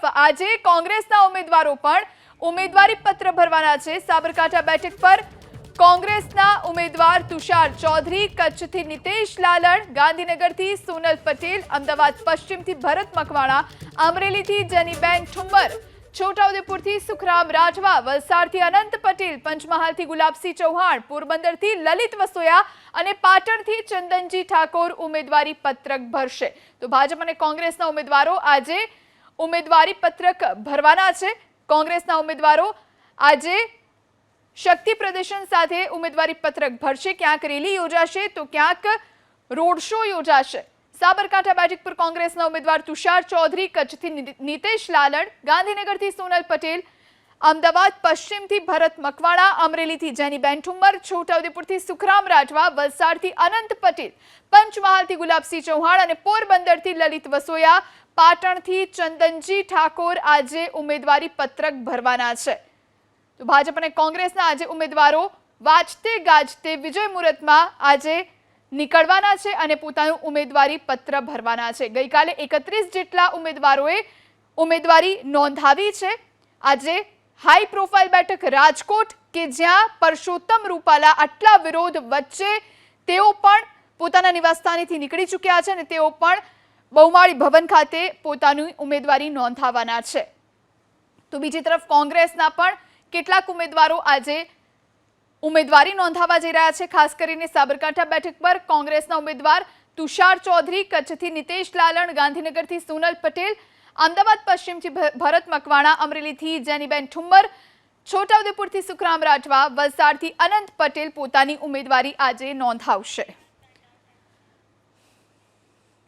તરફ આજે કોંગ્રેસના ઉમેદવારો પણ ઉમેદવારી પત્ર ભરવાના છે. સાબરકાંઠા બેઠક પર કોંગ્રેસના ઉમેદવાર તુષાર ચૌધરી, કચ્છથી નિતેશ લાલણ, ગાંધીનગરથી સોનલ પટેલ, અમદાવાદ પશ્ચિમથી ભરત મકવાણા, અમરેલીથી જેનીબેન ઠુંબર છોટાઉદેપુરથી સુખરામ રાજવા, વલસાડથી અનંત પટેલ, પંચમહાલથી ગુલાબસિંહ ચૌહાણ, પોરબંદરથી લલિત વસોયા અને પાટણથી ચંદનજી ઠાકોર ઉમેદવારી પત્રક ભરશે. તો ભાજપ અને કોંગ્રેસના ઉમેદવારો આજે ઉમેદવારી પત્રક ભરવાના છે. કોંગ્રેસના ઉમેદવારો આજે શક્તિ પ્રદર્શન સાથે ઉમેદવારી પત્રક ભરશે. ક્યાંક રેલી યોજાશે તો ક્યાંક રોડ શો યોજાશે. સાબરકાંઠા બેઠક પર કોંગ્રેસના ઉમેદવાર તુષાર ચૌધરી, કચ્છથી નીતેશ લાલડ ગાંધીનગરથી સોનલ પટેલ અમદાવાદ, પશ્ચિમથી ભરત મકવાણા, અમરેલીથી જેનીબેન ઠુમ્મર, છોટાઉદેપુરથી સુખરામ રાજવા વલસાડથી અનંત પટેલ, પંચમહાલથી ગુલાબસિંહ ચૌહાણ અને પોરબંદરથી લલિત વસોયા, પાટણથી ચંદનજી ઠાકોર આજે ઉમેદવારી પત્રક ભરવાના છે. તો ભાજપ અને કોંગ્રેસના આજે ઉમેદવારો વાજતે ગાજતે વિજય મુહૂર્તમાં આજે નીકળવાના છે અને પોતાનું ઉમેદવારી પત્ર ભરવાના છે. ગઈકાલે એકત્રીસ જેટલા ઉમેદવારોએ ઉમેદવારી નોંધાવી છે. આજે હાઈ પ્રોફાઇલ બેઠક રાજકોટ કે જ્યાં પરસોત્તમ રૂપાલા આટલા વિરોધ વચ્ચે તેઓ પણ પોતાના નિવાસસ્થાનેથી નીકળી ચૂક્યા છે અને તેઓ પણ બહુમાળી ભવન ખાતે પોતાની ઉમેદવારી નોંધાવવાના છે. તો બીજી તરફ કોંગ્રેસના પણ કેટલાક ઉમેદવારો આજે ઉમેદવારી નોંધાવવા જઈ રહ્યા છે. ખાસ કરીને સાબરકાંઠા બેઠક પર કોંગ્રેસના ઉમેદવાર તુષાર ચૌધરી, કચ્છથી નિતેશ લાલણ, ગાંધીનગરથી સોનલ પટેલ અમદાવાદ, પશ્ચિમથી ભરત મકવાણા, અમરેલીથી જેનીબેન ઠુમ્મર, છોટાઉદેપુરથી સુખરામ રાઠવા, વલસાડથી અનંત પટેલ પોતાની ઉમેદવારી આજે નોંધાવશે.